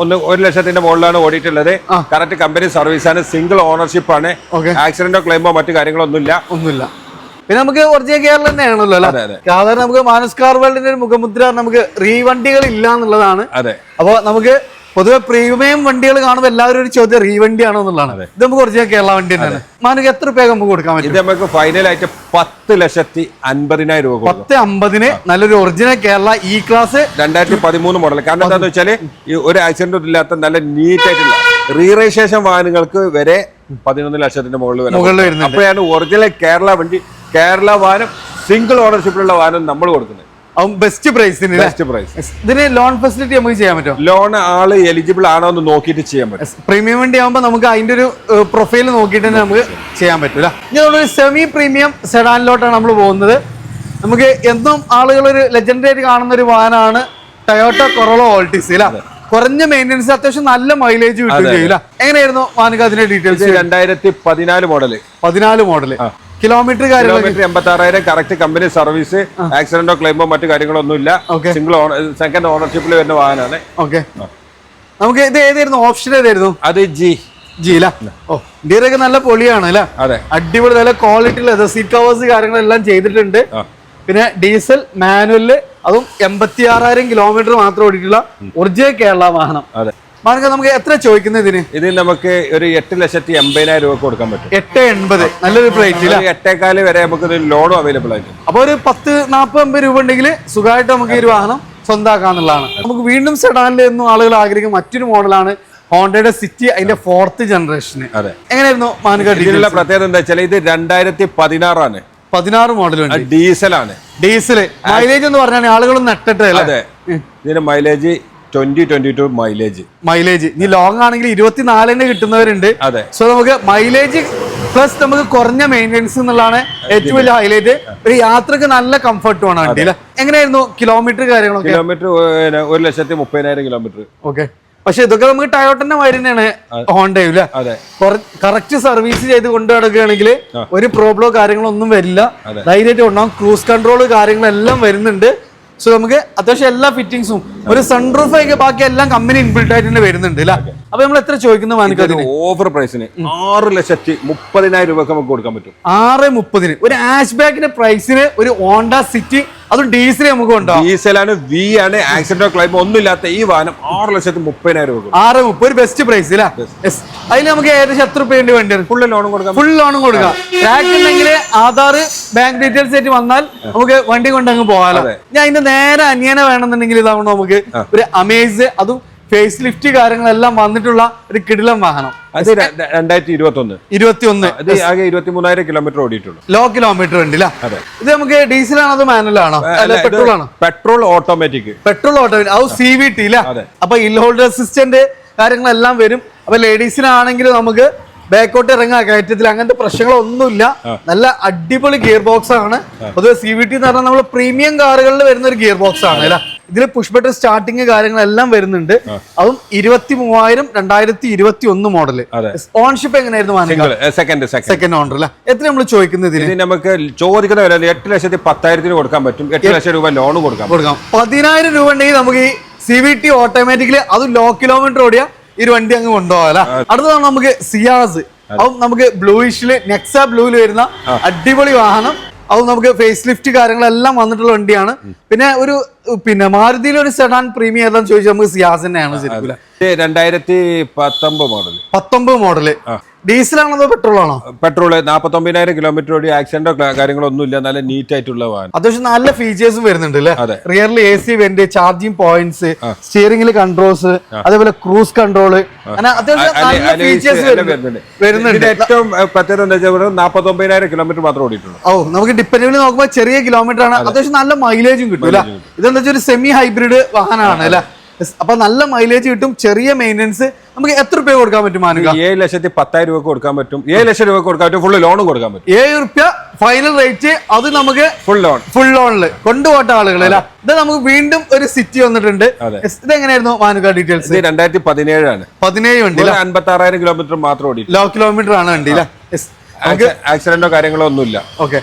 ഒന്ന് ഒരു ലക്ഷത്തിന്റെ മുകളിലാണ് ഓടിയിട്ടുള്ളത്. കറക്റ്റ് കമ്പനി സർവീസ് ആണ് സിംഗിൾ ഓണർഷിപ്പ് ആണ്. ആക്സിഡന്റോ ക്ലെയിമോ മറ്റു കാര്യങ്ങളൊന്നുമില്ല. ഒന്നുമില്ല. പിന്നെ നമുക്ക് ഒറിജിനൽ കേരളം തന്നെയാണല്ലോ അല്ലെ. സാധാരണ നമുക്ക് മാനസ് കാർ വേൾഡിന്റെ ഒരു മുഖമുദ്ര നമുക്ക് റീവണ്ടികൾ ഇല്ല എന്നുള്ളതാണ്. അതെ. അപ്പൊ നമുക്ക് പൊതുവെ പ്രീമിയം വണ്ടികൾ കാണുമ്പോൾ എല്ലാവരും ഒരു ചോദ്യം റീവണ്ടിയാണോ എന്നുള്ളതാണ്. ഇത് നമുക്ക് കുറച്ച് കേരള വണ്ടി തന്നെയാണ് മാനക്ക് എത്ര രൂപ നമുക്ക് കൊടുക്കാൻ പറ്റും? ഇത് നമുക്ക് ഫൈനലായിട്ട് പത്ത് ലക്ഷത്തി അൻപതിനായിരം രൂപ പത്ത് അമ്പതിന് നല്ലൊരു ഒറിജിനൽ കേരള ഇ ക്ലാസ് രണ്ടായിരത്തി പതിമൂന്ന് മോഡൽ കാരണം എന്താണെന്ന് വെച്ചാൽ ഈ ഒരു ആക്സിഡന്റും ഇല്ലാത്ത നല്ല നീറ്റ് ആയിട്ടുള്ള റീറജിസ്ട്രേഷൻ വാഹനങ്ങൾക്ക് വരെ പതിനൊന്ന് ലക്ഷത്തിന്റെ മുകളിൽ മുകളിൽ വരുന്നത് അപ്പോഴാണ് ഒറിജിനൽ കേരള വണ്ടി കേരള വാഹനം സിംഗിൾ ഓണർഷിപ്പിലുള്ള വാഹനം നമ്മൾ കൊടുക്കുന്നത്. ബെസ്റ്റ് പ്രൈസിന് ബെസ്റ്റ് പ്രൈസ് ഇതിന് ലോൺ ഫെസിലിറ്റി നമുക്ക് ചെയ്യാൻ പറ്റുമോ? ലോൺ ആൾ എലിജിബിൾ ആണോ എന്ന് നോക്കിയിട്ട് ചെയ്യാൻ പറ്റും. പ്രീമിയം വണ്ടി ആകുമ്പോൾ നമുക്ക് അതിന്റെ ഒരു പ്രൊഫൈൽ നോക്കിയിട്ട് തന്നെ നമുക്ക് ചെയ്യാൻ പറ്റൂല ഇനി നമ്മളൊരു സെമി പ്രീമിയം സെഡാനിലോട്ടാണ് നമ്മൾ പോകുന്നത്. നമുക്ക് എന്നും ആളുകൾ ഒരു ലെജൻഡറി ആയിട്ട് കാണുന്ന ഒരു വാഹനമാണ് ടയോട്ട കൊറോളോ ഓൾട്ടിസ് അല്ല കുറഞ്ഞ മെയിന്റെനൻസ് അത്യാവശ്യം നല്ല മൈലേജ് കിട്ടുകയില്ല എങ്ങനെയായിരുന്നു മാനക അതിന്റെ ഡീറ്റെയിൽസ് രണ്ടായിരത്തി പതിനാല് മോഡൽ പതിനാല് മോഡൽ കിലോമീറ്റർ കാര്യങ്ങളൊക്കെ കിലോമീറ്റർ എൺപത്തി ആറായിരം കറക്റ്റ് കമ്പനി സർവീസ് ആക്സിഡന്റോ ക്ലെയിമോ മറ്റു കാര്യങ്ങളൊന്നും ഇല്ല Okay. സിംഗിൾ സെക്കൻഡ് ഓണർഷിപ്പിൽ വരുന്ന വാഹനമാണ്. ഓക്കെ നമുക്ക് ഇത് ഏതായിരുന്നു? ഓപ്ഷൻ ഏതായിരുന്നു? അത് ജി ജി ഓ ഇന്ത്യയിലൊക്കെ നല്ല പൊളിയാണ് അല്ലേ? അതെ. അടിപൊളി നല്ല ക്വാളിറ്റി ലെതർ സീറ്റ് കവേഴ്സ് കാര്യങ്ങളെല്ലാം ചെയ്തിട്ടുണ്ട്. പിന്നെ ഡീസൽ മാനുവൽ അതും എൺപത്തി ആറായിരം കിലോമീറ്റർ മാത്രം ഓടിയിട്ടുള്ള ഒറിജിനൽ കേരള വാഹനം. അതെ. മാനക നമുക്ക് എത്ര ചോദിക്കുന്നത് ഇതിന്? ഇതിൽ നമുക്ക് ഒരു എട്ട് ലക്ഷത്തി എൺപതിനായിരം രൂപ കൊടുക്കാൻ പറ്റും. എട്ട് എൺപത്. നല്ലൊരു പ്രൈസ് ഇല്ല എട്ടേക്കാൽ വരെ നമുക്ക് ഒരു ലോണും അവൈലബിൾ ആയിട്ട്. അപ്പൊ ഒരു പത്ത് നാൽപ്പത് അമ്പത് രൂപ ഉണ്ടെങ്കിൽ സുഖമായിട്ട് നമുക്ക് ഈ വാഹനം സ്വന്തമാക്കാന്നുള്ളതാണ് നമുക്ക് വീണ്ടും സെഡാനിൽ എന്നും ആളുകൾ ആഗ്രഹിക്കുന്ന മറ്റൊരു മോഡലാണ് ഹോണ്ടയുടെ സിറ്റി അതിന്റെ ഫോർത്ത് ജനറേഷന് അതെ. എങ്ങനെയായിരുന്നു മാനുക ഇതിനുള്ള പ്രത്യേകത എന്താ വെച്ചാൽ ഇത് രണ്ടായിരത്തി പതിനാറാണ് പതിനാറ് മോഡൽ ഡീസലാണ്. ഡീസൽ. മൈലേജ് എന്ന് പറഞ്ഞാൽ ആളുകളൊന്നും നെട്ടട്ടെ അതെ. ഇതിന് mileage twenty twenty two mileage mileage ഇനി ലോങ് ആണെങ്കിൽ ഇരുപത്തിനാലിന് കിട്ടുന്നവരുണ്ട്. അതെ. സോ നമുക്ക് മൈലേജ് പ്ലസ് നമുക്ക് കുറഞ്ഞ മെയിന്റെനൻസ് എന്നുള്ളതാണ് ഏറ്റവും വലിയ ഹൈലൈറ്റ് ഒരു യാത്രയ്ക്ക് നല്ല കംഫർട്ടും ആണ് വണ്ടി അല്ലേ എങ്ങനെയായിരുന്നു കിലോമീറ്റർ കാര്യങ്ങളൊക്കെ? കിലോമീറ്റർ ഒരു ലക്ഷത്തി മുപ്പതിനായിരം കിലോമീറ്റർ ഓക്കെ പക്ഷെ ഇതൊക്കെ നമുക്ക് ടയോട്ടന്റെ മാതിരി തന്നെയാണ് ഹോണ്ടയും അല്ലേ കറക്റ്റ് സർവീസ് ചെയ്ത് കൊണ്ടു നടക്കുകയാണെങ്കിൽ ഒരു പ്രോബ്ലമോ കാര്യങ്ങളോ ഒന്നും വരില്ല. ധൈര്യമായിട്ട് ഉണ്ടാവും ക്രൂസ് കൺട്രോൾ കാര്യങ്ങളെല്ലാം വരുന്നുണ്ട്. സോ നമുക്ക് അത്യാവശ്യം എല്ലാ ഫിറ്റിംഗ്സും ഒരു സൺറൂഫ് ഒക്കെ ബാക്കി എല്ലാം കമ്പനി ഇൻബിൽട്ട് ആയിട്ട് തന്നെ വരുന്നുണ്ട് അല്ല? അപ്പൊ നമ്മൾ എത്ര ചോദിക്കുന്ന മാനിക്ക് അതിന്? ഓഫർ പ്രൈസിന് ആറ് ലക്ഷത്തി മുപ്പതിനായിരം രൂപ നമുക്ക് കൊടുക്കാൻ പറ്റും. ആറ് മുപ്പതിന്. ഒരു ആഷ് ബാക്കിന്റെ പ്രൈസിന് ഒരു ഓണ്ട സിറ്റി അതും ഡീസൽ നമുക്ക് ഉണ്ടോ ഡീസലാണ് വി ആണ് ആക്സിഡന്റ് ക്ലൈം ഒന്നും ഇല്ലാത്ത ഈ വാഹനം ആറ് ലക്ഷത്തി മുപ്പതിനായിരം രൂപ ആറ് മുപ്പത് ഒരു ബെസ്റ്റ് പ്രൈസ് അല്ലേ? അതിന് നമുക്ക് ഏകദേശം എത്ര രൂപ വേണ്ടി വരും? ഫുള്ള് ലോണും കൊടുക്കാം. ഫുൾ ലോണും കൊടുക്കാം. ട്രാക്ക് ഉണ്ടെങ്കിൽ ആധാർ ബാങ്ക് ഡീറ്റെയിൽസ് ആയിട്ട് വന്നാൽ നമുക്ക് വണ്ടി കൊണ്ടങ്ങ് പോകാലോ. ഞാൻ അതിന്റെ നേരെ അനിയനെ വേണമെന്നുണ്ടെങ്കിൽ ഇതാവണം നമുക്ക്. ഒരു അമേസ് അതും ഫേസ് ലിഫ്റ്റ് കാര്യങ്ങളെല്ലാം വന്നിട്ടുള്ള ഒരു കിടിലം വാഹനം. അത് രണ്ടായിരത്തി ഇരുപത്തി ഒന്ന് ഇരുപത്തി ഒന്ന് ആകെ ഇരുപത്തി മൂന്നായിരം കിലോമീറ്റർ ഓടിയിട്ടുള്ളൂ. ലോ കിലോമീറ്റർ ഉണ്ട് അതെ. ഇത് നമുക്ക് ഡീസൽ ആണോ അതോ മാനുവൽ ആണോ പെട്രോൾ ആണോ പെട്രോൾ ഓട്ടോമാറ്റിക് പെട്രോൾ ഓട്ടോമാറ്റിക് അത് സി വി ടി അപ്പൊ ഇൽ ഹോൾഡർ അസിസ്റ്റന്റ് കാര്യങ്ങളെല്ലാം വരും. അപ്പൊ ലേഡീസിനാണെങ്കിൽ നമുക്ക് ബാക്കോട്ട് ഇറങ്ങുക കയറ്റത്തിൽ അങ്ങനത്തെ പ്രശ്നങ്ങളൊന്നുമില്ല. നല്ല അടിപൊളി ഗിയർ ബോക്സ് ആണ് പൊതുവെ സി വി ടി എന്ന് പറഞ്ഞാൽ നമ്മൾ പ്രീമിയം കാറുകളിൽ വരുന്ന ഒരു ഗിയർ ബോക്സ് ആണ് അല്ല? ഇതിൽ പുഷ് ബട്ടൺ സ്റ്റാർട്ടിങ് കാര്യങ്ങളെല്ലാം വരുന്നുണ്ട്. അതും ഇരുപത്തി മൂവായിരം രണ്ടായിരത്തി ഇരുപത്തി ഒന്ന് മോഡൽ ഓൺഷിപ്പ് എങ്ങനെയായിരുന്നു സെക്കൻഡ് സെക്കൻഡ് സെക്കൻഡ് ഓണർ അല്ല? എത്ര നമ്മൾ ചോദിക്കുന്നത് ഇതിന്? നമുക്ക് ചോദിക്കുന്ന വില എട്ട് ലക്ഷത്തി പത്തായിരത്തിന് കൊടുക്കാൻ പറ്റും. എട്ട് ലക്ഷം രൂപ ലോൺ കൊടുക്കാം കൊടുക്കാം. പതിനായിരം രൂപ ഉണ്ടെങ്കിൽ നമുക്ക് ഈ സി വി ടി ഓട്ടോമാറ്റിക്കലി അത് ലോ കിലോമീറ്റർ ഓടിയ ഈ ഒരു വണ്ടി അങ്ങ് കൊണ്ടുപോകാം അടുത്തതാണ് നമുക്ക് സിയാസ്. അതും. നമുക്ക് ബ്ലൂയിഷിൽ നെക്സ ബ്ലൂയിൽ വരുന്ന അടിപൊളി വാഹനം. അതും നമുക്ക് ഫേസ് ലിഫ്റ്റ് കാര്യങ്ങളെല്ലാം വന്നിട്ടുള്ള വണ്ടിയാണ്. പിന്നെ ഒരു പിന്നെ മാരുതിയിലെ ഒരു സെഡാൻ പ്രീമിയം എല്ലാം ചോദിച്ചാൽ നമുക്ക് സിയാസ് തന്നെയാണ് ശരിക്കും രണ്ടായിരത്തി പത്തൊമ്പത് മോഡൽ പത്തൊമ്പത് മോഡൽ ഡീസലാണോ അതോ പെട്രോൾ ആണോ പെട്രോൾ നാപ്പത്തൊമ്പതിനായിരം കിലോമീറ്റർ ഓടി ആക്സിഡന്റോ കാര്യങ്ങളോ ഒന്നും ഇല്ല. നല്ല നീറ്റ് ആയിട്ടുള്ള വാഹനം. അത്യാവശ്യം നല്ല ഫീച്ചേഴ്സും വരുന്നുണ്ട് അല്ലേ. റിയറിൽ A C vent charging points സ്റ്റിയറിംഗിൽ controls അതേപോലെ ക്രൂസ് കൺട്രോൾ വരുന്നുണ്ട്. ഏറ്റവും പ്രത്യേകത എന്താ വെച്ചാൽ നാപ്പത്തൊമ്പതിനായിരം കിലോമീറ്റർ മാത്രം ഓടിയിട്ടുള്ളൂ. ഓ നമുക്ക് ഡിപ്പെൻഡിൽ നോക്കുമ്പോൾ ചെറിയ കിലോമീറ്റർ ആണ്. അത്യാവശ്യം നല്ല മൈലേജും കിട്ടും അല്ലേ ഇതെന്താ വെച്ചാൽ ഒരു സെമി ഹൈബ്രിഡ് വാഹനമാണ് അല്ലേ. അപ്പൊ നല്ല മൈലേജ് കിട്ടും ചെറിയ മെയിന്റെനൻസ് നമുക്ക് എത്ര രൂപ കൊടുക്കാൻ പറ്റും മാനുക? ഏഴ് ലക്ഷത്തി പത്തായിരം രൂപ കൊടുക്കാൻ പറ്റും. ഏഴ് ലക്ഷം രൂപ കൊടുക്കാൻ പറ്റും ഫുള്ള് ലോണും കൊടുക്കാൻ പറ്റും. ഏഴ് റുപ്യ ഫൈനൽ റേറ്റ് അത് നമുക്ക് ഫുൾ ലോൺ ഫുൾ ലോണിൽ കൊണ്ടുപോട്ട ആളുകൾ അല്ല? ഇത് നമുക്ക് വീണ്ടും ഒരു സിറ്റി വന്നിട്ടുണ്ട്. ഇത് എങ്ങനെയായിരുന്നു മാനുക ഡീറ്റെയിൽസ് രണ്ടായിരത്തി പതിനേഴാണ് പതിനേഴ് വണ്ടി അൻപത്തി ആറായിരം കിലോമീറ്റർ മാത്രം ഓടി ലോ കിലോമീറ്റർ ആണ് വണ്ടി അല്ലേ. ആക്സിഡന്റോ കാര്യങ്ങളോ ഒന്നുമില്ല. ഓക്കെ.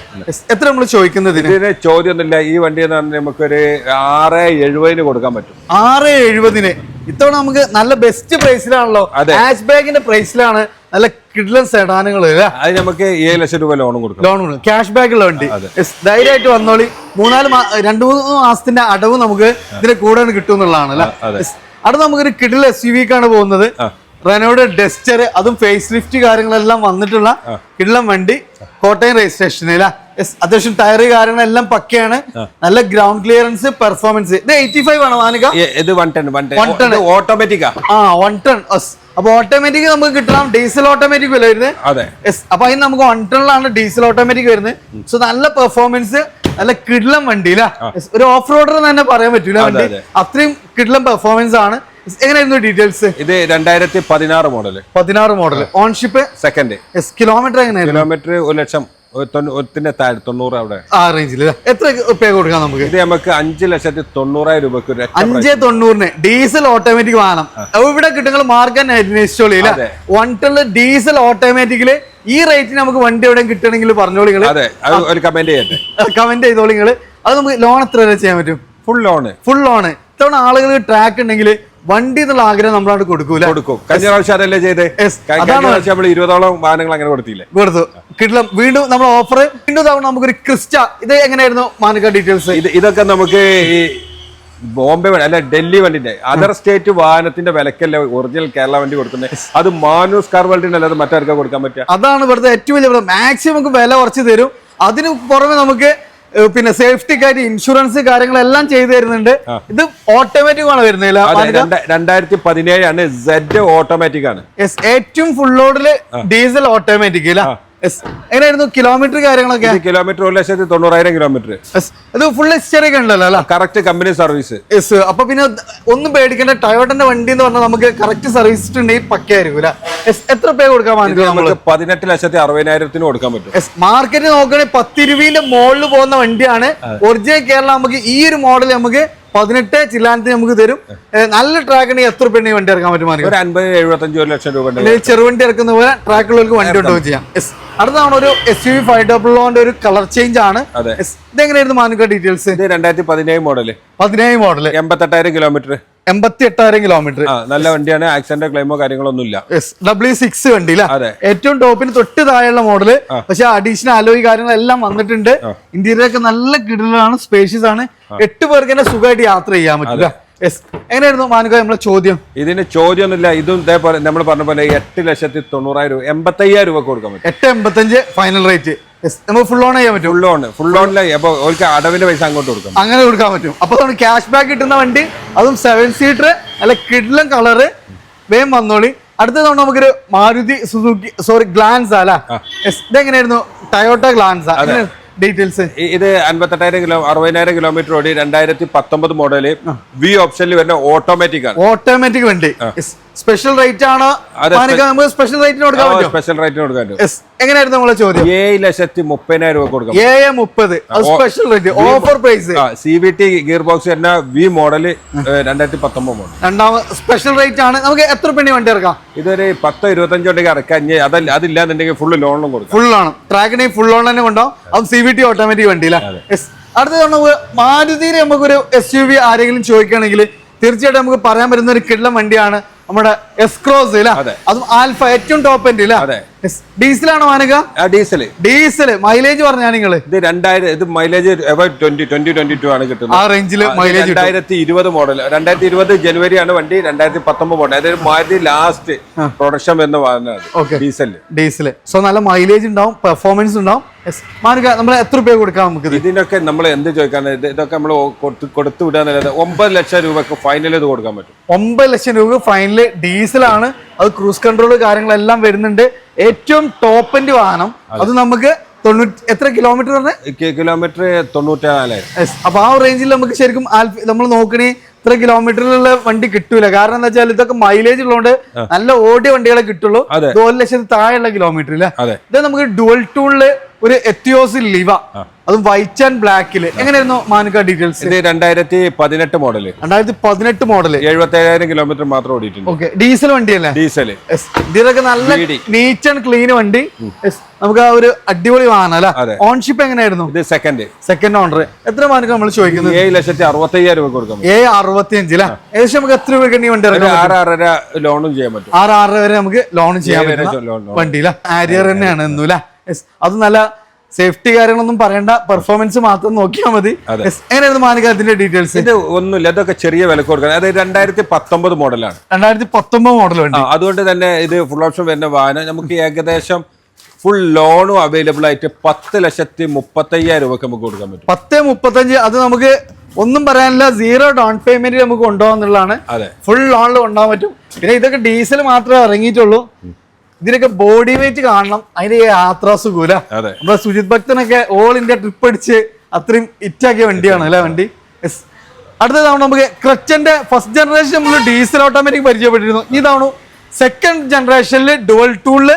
എത്ര നമ്മൾ ചോദിക്കുന്നത് ഇതിന്? ചോദ്യം ഒന്നുമില്ല. ഈ വണ്ടി എന്ന് പറഞ്ഞാൽ നമുക്കൊരു ആറ് എഴുപതിന് കൊടുക്കാൻ പറ്റും. ആറ് എഴുപതിന്. ഇത്തവണ നമുക്ക് നല്ല ബെസ്റ്റ് പ്രൈസിലാണല്ലോ. ഹാച്ച് ബാഗിന്റെ പ്രൈസിലാണ് നല്ല കിഡ്ലൻ സെഡാനുകൾ അത് നമുക്ക് ഏഴ് ലക്ഷം രൂപ ലോണും കൊടുക്കും. ലോൺ കൊടുക്കും. ക്യാഷ് ബാക്ക് ഉള്ള വണ്ടി ധൈര്യമായിട്ട് വന്നോളി. മൂന്നാൽ രണ്ടു മൂന്ന് മാസത്തിന്റെ അടവ് നമുക്ക് ഇതിന്റെ കൂടെ കിട്ടും എന്നുള്ളതാണ്. അടുത്ത നമുക്കൊരു കിഡിൽ എസ് യു വിക്കാണ് പോകുന്നത്. റെനോഡ് ഡെസ്റ്റർ അതും ഫേസ് ലിഫ്റ്റ് കാര്യങ്ങളെല്ലാം വന്നിട്ടുള്ള കിള്ളം വണ്ടി കോട്ടയം രജിസ്ട്രേഷൻ അത്യാവശ്യം ടയർ കാര്യങ്ങളെല്ലാം പക്കയാണ്. നല്ല ഗ്രൗണ്ട് ക്ലിയറൻസ് പെർഫോമൻസ് ഇത് എയ്റ്റി ഫൈവ് ആണ് മാനിക ഇത് വൺ വൺ. ഓട്ടോമാറ്റിക്കാ ആ? വൺ ടൺ അപ്പൊ ഓട്ടോമാറ്റിക് നമുക്ക് കിട്ടണം. ഡീസൽ ഓട്ടോമാറ്റിക് വില വരുന്നത്. അപ്പൊ അതിന് നമുക്ക് വൺ ടണിലാണ് ഡീസൽ ഓട്ടോമാറ്റിക് വരുന്നത്. സോ നല്ല പെർഫോമൻസ് നല്ല കിഡ്ലം വണ്ടി ഒരു ഓഫ് റോഡർ തന്നെ പറയാൻ പറ്റൂല വണ്ടി. അതെ. അത്രയും കിഡ്ലം പെർഫോമൻസ് ആണ്. എങ്ങനെയായിരുന്നു ഡീറ്റെയിൽസ് ഇത് രണ്ടായിരത്തി പതിനാറ് മോഡൽ പതിനാറ് മോഡൽ ഓൺഷിപ്പ് സെക്കൻഡ് കിലോമീറ്റർ എങ്ങനെയായിരുന്നു? കിലോമീറ്റർ ഒരു ലക്ഷം ഒത്തിന്റെ താഴെ തൊണ്ണൂറ് അവിടെ. ആ റേഞ്ചിൽ എത്ര പേ കൊടുക്കാം നമുക്ക്? ഇത് നമുക്ക് അഞ്ച് ലക്ഷത്തി തൊണ്ണൂറായിരം രൂപക്ക് അഞ്ച് തൊണ്ണൂറിന് ഡീസൽ ഓട്ടോമാറ്റിക് വാങ്ങണം. ഇവിടെ കിട്ടുന്ന മാർഗം അന്വേഷിച്ചോളി. വൺ ടണ് ഡീസൽ ഓട്ടോമാറ്റിക്കിൽ ഈ റേറ്റിന് നമുക്ക് വണ്ടി എവിടെ കിട്ടണമെങ്കിൽ പറഞ്ഞോളി നിങ്ങൾ. അതെ ഒരു കമന്റ് ചെയ്യട്ടെ. കമന്റ് ചെയ്തോളി നിങ്ങൾ. അത് നമുക്ക് ലോൺ എത്ര വരെ ചെയ്യാൻ പറ്റും? ഫുൾ ലോൺ ഫുൾ ലോൺ ഇത്തവണ ആളുകൾ ട്രാക്ക് ഉണ്ടെങ്കിൽ വണ്ടി എന്നുള്ള ആഗ്രഹം നമ്മളാണ് കൊടുക്കൂല. കൊടുക്കും. കഴിഞ്ഞ പ്രാവശ്യം അതല്ലേ ചെയ്തേ? അതാണ് പ്രാവശ്യം നമ്മൾ ഇരുപതോളം വാഹനങ്ങൾ അങ്ങനെ കൊടുത്തില്ലേ? കൊടുത്തു. കിട്ടും വീണ്ടും നമ്മൾ ഓഫർ വീണ്ടും തവണ നമുക്കൊരു ക്രിസ്റ്റ. ഇത് എങ്ങനെയായിരുന്നു മാനക്ക ഡീറ്റെയിൽസ് ഇതൊക്കെ നമുക്ക് ഈ ബോംബെ വണ്ടി അല്ല ഡൽഹി വണ്ടിന്റെ അതർ സ്റ്റേറ്റ് വാഹനത്തിന്റെ വിലക്കല്ല ഒറിജിനൽ കേരള വണ്ടി കൊടുക്കുന്നത് അത് മാനൂസ് കാർ വേൾഡിന് അല്ലാതെ മറ്റാർക്കാ കൊടുക്കാൻ പറ്റുക? അതാണ് ഇവിടുത്തെ ഏറ്റവും വലിയ മാക്സിമം നമുക്ക് വില കുറച്ച് തരും. അതിന് പുറമെ നമുക്ക് ഏഹ്, സേഫ്റ്റി കാര്യം ഇൻഷുറൻസ് കാര്യങ്ങളെല്ലാം ചെയ്തു തരുന്നുണ്ട്. ഇത് ഓട്ടോമാറ്റിക് ആണ് രണ്ട- രണ്ടായിരത്തി പതിനേഴാണ് സെഡ് ഓട്ടോമാറ്റിക് ആണ്. ഏറ്റവും ഫുൾ ലോഡിൽ ഡീസൽ ഓട്ടോമാറ്റിക് അല്ല? എങ്ങനെയായിരുന്നു കിലോമീറ്റർ കാര്യങ്ങളൊക്കെ? കിലോമീറ്റർ ഒരു ലക്ഷത്തി തൊണ്ണൂറായിരം കിലോമീറ്റർ അത് ഇത് ഫുൾ ഹിസ്റ്ററി ഒക്കെ ഉണ്ടല്ലോ അല്ല? കറക്റ്റ് കമ്പനി സർവീസ് യെസ് അപ്പൊ പിന്നെ ഒന്നും പേടിക്കേണ്ട. ടയോട്ടന്റെ വണ്ടി എന്ന് പറഞ്ഞാൽ നമുക്ക് കറക്റ്റ് സർവീസ് ഉണ്ടെങ്കിൽ പക്കയായിരിക്കും എത്ര പേ കൊടുക്കാൻ നമുക്ക് പതിനെട്ട് ലക്ഷത്തി അറുപതിനായിരത്തിന് കൊടുക്കാൻ പറ്റും. മാർക്കറ്റ് നോക്കുകയാണെങ്കിൽ പത്തിരുവിന്റെ മോളിൽ പോകുന്ന വണ്ടിയാണ്. ഒറിജിനൽ കേരള നമുക്ക് ഈ ഒരു മോഡൽ നമുക്ക് പതിനെട്ട് ചില്ലാനത്തിന് നമുക്ക് തരും. നല്ല ട്രാക്ക് ഉണ്ടെങ്കിൽ എത്ര പെണ്ണി വണ്ടി ഇറക്കാൻ പറ്റും ഒരു അൻപത് എഴുപത്തഞ്ച് ഒരു ലക്ഷം രൂപ ചെറുവണ്ടി ഇറക്കുന്ന പോലെ ട്രാക്കുള്ളവർക്ക് വണ്ടി ഉണ്ടാവും ചെയ്യാം. അടുത്താണ് ഒരു എസ് യു ഫൈവ് ഡബിൾ ഒരു കളർ ചേഞ്ച് ആണ്. ഇതെങ്ങനെയായിരുന്നു മാനുക്ക ഡീറ്റെയിൽസ് രണ്ടായിരത്തി പതിനേഴ് മോഡൽ പതിനേഴ് മോഡൽ എൺപത്തെട്ടായിരം കിലോമീറ്റർ എൺപത്തി എട്ടായിരം കിലോമീറ്റർ നല്ല വണ്ടിയാണ്. ആക്സിഡന്റ് ക്ലെയിമോ കാര്യങ്ങളോ ഇല്ല ഡബ്ല്യു സിക്സ് വണ്ടി അല്ലേ ഏറ്റവും ടോപ്പിന് തൊട്ട് താഴെയുള്ള മോഡൽ പക്ഷെ അഡീഷണൽ അലോയി കാര്യങ്ങളെല്ലാം വന്നിട്ടുണ്ട്. ഇന്റീരിയർ ഒക്കെ നല്ല കിടലാണ് സ്പേഷ്യസ് ആണ്. എട്ട് പേർക്ക് തന്നെ സുഖമായിട്ട് യാത്ര ചെയ്യാൻ പറ്റില്ല എങ്ങനെയായിരുന്നു മാനുക നമ്മളെ ചോദ്യം? ഇതിന് ചോദ്യമൊന്നുമില്ല. ഇതും ഇതേപോലെ നമ്മൾ പറഞ്ഞ പോലെ എട്ട് ലക്ഷത്തി തൊണ്ണൂറായിരം രൂപ എൺപത്തയ്യായിരം രൂപ കൊടുക്കാൻ പറ്റും. എട്ട് എൺപത്തഞ്ച് ഫൈനൽ റേറ്റ് നമുക്ക് ഫുൾ ഓൺ ചെയ്യാൻ പറ്റും. ഫുൾ ഓൺ ഫുൾ ലോണിലെ അപ്പൊ അവർക്ക് അടവിന്റെ പൈസ അങ്ങോട്ട് കൊടുക്കാം അങ്ങനെ കൊടുക്കാൻ പറ്റും. അപ്പൊ നമ്മൾ ക്യാഷ് ബാക്ക് കിട്ടുന്ന വണ്ടി അതും സെവൻ സീറ്റർ അല്ല കിഡ്ലം കളറ് വേഗം വന്നോളി. അടുത്ത തവണ നമുക്കൊരു മാരുതി സുസുക്കി സോറി ഗ്ലാൻസ് അല്ല? ഇതെങ്ങനെയായിരുന്നു? ടയോട്ട ഗ്ലാൻസ് ഡീറ്റെയിൽസ് ഇത് അൻപത്തെട്ടായിരം കിലോ അറുപതിനായിരം കിലോമീറ്റർ ഓടി രണ്ടായിരത്തി പത്തൊമ്പത് മോഡൽ വി ഓപ്ഷനിൽ വരുന്ന ഓട്ടോമാറ്റിക് ആണ്. ഓട്ടോമാറ്റിക് വണ്ടി. സ്പെഷ്യൽ റേറ്റ് ആണ്. സ്പെഷ്യൽ റേറ്റിന് കൊടുക്കാൻ പറ്റും സ്പെഷ്യൽ റേറ്റിന് കൊടുക്കാൻ പറ്റും. എങ്ങനെയായിരുന്നു നമ്മളെ ചോദ്യം? ഏഴ് ലക്ഷത്തി മുപ്പതിനായിരം രൂപ കൊടുക്കാം. ഏഴ് മുപ്പത്. Special rate offer price C B T gear box തന്നെ വി മോഡൽ രണ്ടായിരത്തി പത്തൊമ്പത് മോഡൽ രണ്ടാമത് സ്പെഷ്യൽ റേറ്റ് ആണ്. നമുക്ക് എത്ര പെണ്ണി വണ്ടി ഇറക്കാം? ഇതൊരു പത്ത് ഇരുപത്തഞ്ച് ഉണ്ടെങ്കിൽ ഇറക്കാം അതല്ല അതില്ലാന്നുണ്ടെങ്കിൽ ഫുള്ള് ലോണിലും കൊടുക്കും. ഫുൾ ആണ്. ട്രാക്കിനെ ഫുൾ ലോൺ തന്നെ കൊണ്ടോ അത്. സി വി ടി ഓട്ടോമാറ്റിക് വണ്ടി അല്ലേ? യെസ് അടുത്ത നമുക്ക് മാരുതിയിൽ നമുക്കൊരു എസ് യു വി ആരെങ്കിലും ചോദിക്കുകയാണെങ്കിൽ തീർച്ചയായിട്ടും നമുക്ക് പറയാൻ പറ്റുന്ന ഒരു കിള്ളം വണ്ടിയാണ് നമ്മുടെ എസ്ക്രോസ് അതെ. ആൽഫ ഏറ്റവും ടോപ്പ് എൻഡ്. ഡീസലാണോ മാനക ഡീസൽ ഡീസൽ മൈലേജ് പറഞ്ഞാ നിങ്ങൾ ഇത് രണ്ടായിരം ഇത് mileage twenty twenty twenty two ആണ് ആ റേഞ്ചിൽ മൈലേജ് രണ്ടായിരത്തി ഇരുപത് മോഡൽ രണ്ടായിരത്തി ഇരുപത് ജനുവരി ആണ് വണ്ടി രണ്ടായിരത്തി പത്തൊമ്പത് മോഡൽ അതായത് മാരുതി ലാസ്റ്റ് പ്രൊഡക്ഷൻ വരുന്ന വാഹനമാണ് ഡീസൽ ഡീസൽ സോ നല്ല മൈലേജ് ഉണ്ടാവും പെർഫോമൻസ് ഉണ്ടാവും. മാനക നമ്മൾ എത്ര രൂപ കൊടുക്കാം നമുക്ക് ഇതിനൊക്കെ നമ്മൾ എന്ത് ചോദിക്കാൻ ഇത് ഇതൊക്കെ നമ്മൾ കൊടുത്ത് കൊടുത്തു വിടാന്നല്ലാതെ ഒമ്പത് ലക്ഷം രൂപക്ക് ഫൈനൽ ഇത് കൊടുക്കാൻ പറ്റും. ഒമ്പത് ലക്ഷം രൂപ ഫൈനൽ ഡീസലാണ് അത് ക്രൂസ് കൺട്രോൾ കാര്യങ്ങളെല്ലാം വരുന്നുണ്ട്. ഏറ്റവും ടോപ്പിന്റെ വാഹനം. അത്. നമുക്ക് എത്ര കിലോമീറ്റർ കിലോമീറ്റർ തൊണ്ണൂറ്റാലായിരം Yes. അപ്പൊ ആ റേഞ്ചിൽ നമുക്ക് ശരിക്കും നമ്മൾ നോക്കണേ ഇത്ര കിലോമീറ്ററിലുള്ള വണ്ടി കിട്ടൂല. കാരണം എന്താ വെച്ചാൽ ഇതൊക്കെ മൈലേജ് ഉള്ളതുകൊണ്ട് നല്ല ഓടിയ വണ്ടികളെ കിട്ടുള്ളൂ. ഒരു ലക്ഷത്തി താഴെയുള്ള കിലോമീറ്റർ ഇല്ല ഇത് നമുക്ക് ഡുവൽ ടൂണിൽ ഒരു എത്തിയോസ് ലിവ അതും വൈറ്റ് ആൻഡ് ബ്ലാക്കിൽ എങ്ങനെയായിരുന്നു മാനുക്ക ഡീറ്റെയിൽസ് ഇത് രണ്ടായിരത്തി പതിനെട്ട് മോഡൽ. രണ്ടായിരത്തി പതിനെട്ട് മോഡൽ. എഴുപത്തി ഏഴായിരം കിലോമീറ്റർ മാത്രം ഓടിയിട്ടുണ്ട്. Okay diesel വണ്ടിയല്ലേ? Diesel Yes. ഇതിലൊക്കെ നല്ല. നീറ്റ് ആൻഡ് ക്ലീൻ വണ്ടി. നമുക്ക് ആ ഒരു അടിപൊളി വാഹനം അല്ല. ഓൺഷിപ്പ് എങ്ങനെയായിരുന്നു? ഇത് സെക്കൻഡ് സെക്കൻഡ് ഓണർ എത്ര മാനുക നമ്മൾ ചോദിക്കുന്നത്? ഏഴ് ലക്ഷത്തി അറുപത്തയ്യായിരം രൂപ കൊടുക്കാം. ഏ അറുപത്തി അഞ്ചില ഏകദേശം നമുക്ക് എത്ര രൂപ വണ്ടി ആറ് ആറര ലോണും ചെയ്യാൻ പറ്റും. ആറ് ആറര വരെ നമുക്ക് ലോണും ചെയ്യാൻ പറ്റും വണ്ടിയില്ല. വണ്ടിയില ആരിയർ തന്നെയാണ് എന്നൂല അത് നല്ല സേഫ്റ്റി കാര്യങ്ങളൊന്നും പറയണ്ട. പെർഫോമൻസ് മാത്രം നോക്കിയാൽ മതി. എങ്ങനെയായിരുന്നു മാനിക അതിന്റെ ഡീറ്റെയിൽസ് ഇത് ഒന്നുമില്ല. അതൊക്കെ ചെറിയ വില കൊടുക്കാൻ അതായത് രണ്ടായിരത്തി പത്തൊമ്പത് മോഡലാണ് രണ്ടായിരത്തി പത്തൊമ്പത് മോഡൽ അതുകൊണ്ട് തന്നെ ഇത് ഫുൾ ഓപ്ഷൻ വരുന്ന വാഹനം. നമുക്ക് ഏകദേശം ഫുൾ ലോണും അവൈലബിൾ ആയിട്ട് പത്ത് ലക്ഷത്തി മുപ്പത്തയ്യായിരം രൂപക്ക് നമുക്ക് കൊടുക്കാൻ പറ്റും. പത്ത് മുപ്പത്തഞ്ച് അത് നമുക്ക് ഒന്നും പറയാനില്ല. സീറോ ഡൗൺ പേയ്മെന്റ് നമുക്ക് കൊണ്ടുപോകാന്നുള്ളതാണ്. അതെ. ഫുൾ ലോണിൽ കൊണ്ടുപോകാൻ പറ്റും. പിന്നെ ഇതൊക്കെ ഡീസൽ മാത്രമേ ഇറങ്ങിയിട്ടുള്ളൂ. ഇതിനൊക്കെ ബോഡി വെയിറ്റ് കാണണം. അതിന്റെ യാത്രാ സുഖൂല. നമ്മുടെ സുജിത് ഭക്തനൊക്കെ ഓൾ ഇന്ത്യ ട്രിപ്പ് അടിച്ച് അത്രയും ഇറ്റാക്കിയ വണ്ടിയാണ് അല്ലെ വണ്ടി? യെസ് അടുത്ത തവണ നമുക്ക് ക്രച്ചന്റെ ഫസ്റ്റ് ജനറേഷൻ നമ്മൾ ഡീസൽ ഓട്ടോമാറ്റിക് പരിചയപ്പെട്ടിരുന്നു. ഈ തവണ സെക്കൻഡ് ജനറേഷനിൽ ഡുവൽ ടൂളിൽ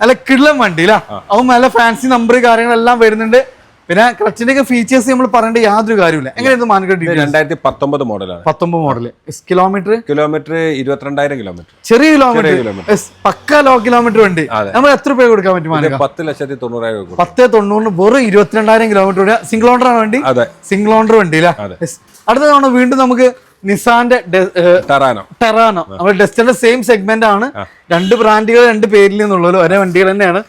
നല്ല കിള്ളം വണ്ടി അല്ല? അതും നല്ല ഫാൻസി നമ്പർ കാര്യങ്ങളെല്ലാം വരുന്നുണ്ട്. പിന്നെ ക്ലച്ചിന്റെ ഫീച്ചേഴ്സ് നമ്മൾ പറയേണ്ട യാതൊരു കാര്യമില്ല എങ്ങനെയായിരുന്നു മാനക്കട്ട് ഇത് രണ്ടായിരത്തി പത്തൊമ്പത് മോഡലാണ് പത്തൊമ്പത് മോഡൽ കിലോമീറ്റർ കിലോമീറ്റർ ഇരുപത്തിരണ്ടായിരം കിലോമീറ്റർ. ചെറിയ കിലോമീറ്റർ പക്ക ലോ കിലോമീറ്റർ വണ്ടി. നമ്മൾ എത്ര രൂപ കൊടുക്കാൻ പറ്റും പത്ത് ലക്ഷത്തി തൊണ്ണൂറായിരം. പത്ത് തൊണ്ണൂറിന് വെറും ഇരുപത്തിരണ്ടായിരം കിലോമീറ്റർ സിംഗിൾ ഓണർ ആണ് വണ്ടി? അതെ. സിംഗിൾ ഓണർ വണ്ടി അല്ലേ. അടുത്ത തവണ വീണ്ടും നമുക്ക് നിസാന്റെ ടെറാനോ ടെറാനോ നമ്മുടെ ഡെസ്റ്റിന്റെ സെയിം സെഗ്മെന്റ് ആണ്. രണ്ട് ബ്രാൻഡുകൾ രണ്ട് പേരിൽ നിന്നുള്ളത് ഒരേ വണ്ടികൾ തന്നെയാണ്.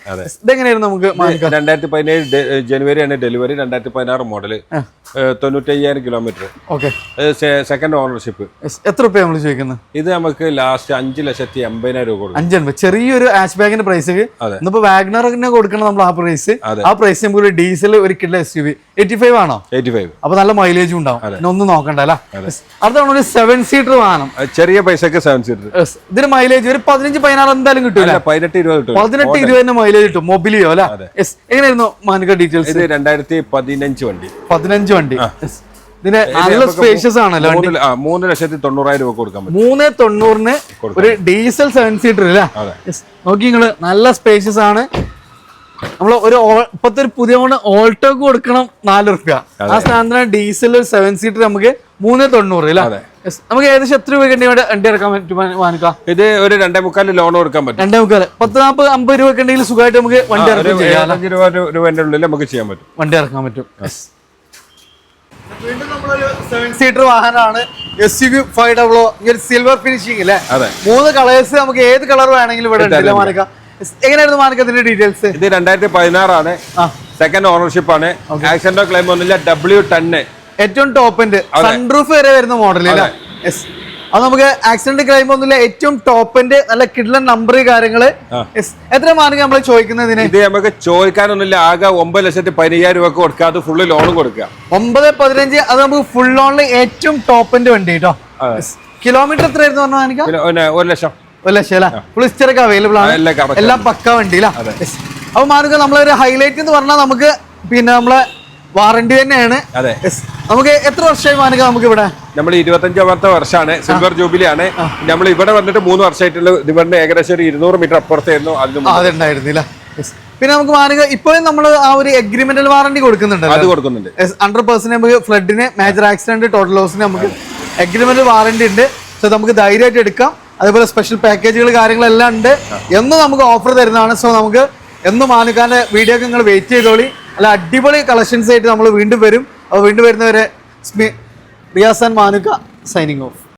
ഇതെങ്ങനെയായിരുന്നു നമുക്ക് രണ്ടായിരത്തി പതിനേഴ് ജനുവരി ആണ് ഡെലിവറി. രണ്ടായിരത്തി പതിനാറ് മോഡൽ തൊണ്ണൂറ്റി അയ്യായിരം കിലോമീറ്റർ ഓക്കെ. സെക്കൻഡ് ഓണർഷിപ്പ് എത്ര രൂപ നമ്മൾ ചോദിക്കുന്നത്? ഇത് നമുക്ക് ലാസ്റ്റ് അഞ്ച് ലക്ഷത്തി എൺപതിനായിരം രൂപ കൊടുക്കും. അഞ്ചൻപത് ചെറിയൊരു ആഷ് ബാഗിന്റെ പ്രൈസ്. ഇന്നിപ്പോ വാഗ്നറിന് കൊടുക്കണം നമ്മൾ ആ പ്രൈസ് ആ പ്രൈസ് നമുക്ക് ഒരു ഡീസൽ ഒരു kilo S U V eighty five ആണോ? എയ്റ്റി ഫൈവ് അപ്പൊ നല്ല മൈലേജും ഉണ്ടാവും. പിന്നെ ഒന്നും നോക്കണ്ട അല്ല? അടുത്താണ് ഒരു സെവൻ സീറ്റർ വാഹനം ചെറിയ പൈസക്ക് സെവൻ സീറ്റർ. ഇതിന് മൈലേജ് ഒരു പതിനഞ്ച് പതിനാറ് എന്തായാലും കിട്ടൂല. അല്ല പതിനെട്ട് ഇരുപത് കിട്ടും. പതിനെട്ട് ഇരുപതിന് മൈലേജ് കിട്ടും മൊബിലിയോ അല്ലെ? എങ്ങനെയായിരുന്നു മാനിക ഡീറ്റെയിൽസ് രണ്ടായിരത്തി പതിനഞ്ച് വണ്ടി. പതിനഞ്ച് വണ്ടി. ഇതിന് നല്ല സ്പേഷ്യസ് ആണല്ലോ മൂന്ന് ലക്ഷത്തി തൊണ്ണൂറായിരം രൂപ കൊടുക്കാൻ പറ്റും. മൂന്ന് തൊണ്ണൂറിന് ഒരു ഡീസൽ സെവൻ സീറ്റർ അല്ലേ. നോക്കി നിങ്ങൾ നല്ല സ്പേഷ്യസ് ആണ്. നമ്മൾ ഒരു ഇപ്പത്തെ ഒരു പുതിയ ഓൾട്ടോക്ക് കൊടുക്കണം നാല് റുപ്യ ആ സ്ഥാനത്തിന് ഡീസൽ ഒരു സെവൻ സീറ്റർ നമുക്ക് മൂന്ന് തൊണ്ണൂറ് അല്ലേ. നമുക്ക് ഏകദേശം എത്ര രൂപ വണ്ടി വണ്ടി ഇറക്കാൻ പറ്റും? വാനിക്ക ഇത് ഒരു രണ്ടേ മുക്കാൽ ലോൺ കൊടുക്കാൻ പറ്റും. രണ്ടേ മുക്കാൽ. പത്ത് നാൽപ്പത് അമ്പത് രൂപ ഉണ്ടെങ്കിൽ സുഖമായിട്ട് നമുക്ക് വണ്ടി ഇറക്കാൻ രൂപ രൂപേന്റെ ഉള്ളിൽ നമുക്ക് ചെയ്യാൻ പറ്റും. വണ്ടി ഇറക്കാൻ പറ്റും. വീണ്ടും നമ്മളൊരു സെവൻ സീറ്റർ വാഹനമാണ് എസ് യു ഫൈവ് ഒരു സിൽവർ ഫിനിഷിംഗ് അല്ലേ? മൂന്ന് കളേഴ്സ് നമുക്ക് ഏത് കളർ വേണമെങ്കിലും ഇവിടെ ഉണ്ടല്ലോ മാനക്ക എങ്ങനെയായിരുന്നു മാർക്കത്തിന്റെ ഡീറ്റെയിൽസ് ഇത് രണ്ടായിരത്തി പതിനാറാണ് സെക്കൻഡ് ഓണർഷിപ്പ് ആണ്. ആക്സിഡന്റോ ക്ലെയിം ഒന്നുമില്ല ഡബ്ല്യു ടെന്ന് ഏറ്റവും ടോപ്പ് എൻഡ് സൺറൂഫ് വരെ വരുന്ന മോഡൽ അത്. നമുക്ക് ആക്സിഡന്റ് ക്ലെയിം ഒന്നുമില്ല ഏറ്റവും ടോപ്പിന്റെ നല്ല കിഡ്ലൻ നമ്പർ കാര്യങ്ങൾ. എത്ര മാർക്ക് നമ്മൾ ചോദിക്കുന്നതിന് ഇത് നമുക്ക് ചോദിക്കാനൊന്നുമില്ല. ആകെ ഒമ്പത് ലക്ഷത്തി പതിനയ്യായിരം രൂപ കൊടുക്കുക. അത് ഫുള്ള് ലോൺ കൊടുക്കുക. ഒമ്പത് പതിനഞ്ച് അത് നമുക്ക് ഫുൾ ലോണിൽ ഏറ്റവും ടോപ്പിന്റെ വണ്ടി കേട്ടോ കിലോമീറ്റർ എത്രയായിരുന്നു പിന്നെ ഒരു ലക്ഷം. ഒരു ലക്ഷം അല്ല? ഫുൾ ഒക്കെ അവൈലബിൾ ആണ്. എല്ലാം പക്ക വണ്ടി അപ്പൊ മാറുക നമ്മളൊരു ഹൈലൈറ്റ് എന്ന് പറഞ്ഞാൽ നമുക്ക് പിന്നെ നമ്മളെ വാറണ്ടി തന്നെയാണ്. നമുക്ക് എത്ര വർഷമായി മാനുക നമുക്ക് ഇവിടെ? നമ്മൾ ഇരുപത്തഞ്ചാമത്തെ വർഷമാണ് സിൽവർ ജൂബിലി ആണ്. നമ്മൾ ഇവിടെ വന്നിട്ട് മൂന്ന് വർഷമായിട്ടുള്ള ഇവരുടെ ഏകദേശം ഒരു ഇരുന്നൂറ് മീറ്റർ അപ്പുറത്തായിരുന്നു അതിന്. അതുണ്ടായിരുന്നില്ല. പിന്നെ നമുക്ക് മാനുക ഇപ്പോഴും നമ്മൾ ആ ഒരു എഗ്രിമെന്റൽ വാറണ്ടി കൊടുക്കുന്നുണ്ട് അത് കൊടുക്കുന്നുണ്ട്. ഹൺഡ്രഡ് പെർസെന്റ് നമുക്ക് ഫ്ലഡിന് മേജർ ആക്സിഡന്റ് ടോട്ടൽ ലോസിന് നമുക്ക് എഗ്രിമെന്റൽ വാറണ്ടി ഉണ്ട്. സോ നമുക്ക് ധൈര്യമായിട്ട് എടുക്കാം. അതേപോലെ സ്പെഷ്യൽ പാക്കേജുകൾ കാര്യങ്ങളെല്ലാം ഉണ്ട്. എന്ന് നമുക്ക് ഓഫർ തരുന്നതാണ്. സോ നമുക്ക് എന്നും മാനുക്കാന്റെ വീഡിയോ ഒക്കെ നിങ്ങൾ വെയിറ്റ് ചെയ്തോളി. അല്ല അടിപൊളി കളക്ഷൻസ് ആയിട്ട് നമ്മൾ വീണ്ടും വരും. അപ്പോൾ വീണ്ടും വരുന്നവരെ റിയാസ് ആൻഡ് മാനുക്ക സൈനിങ് ഓഫ്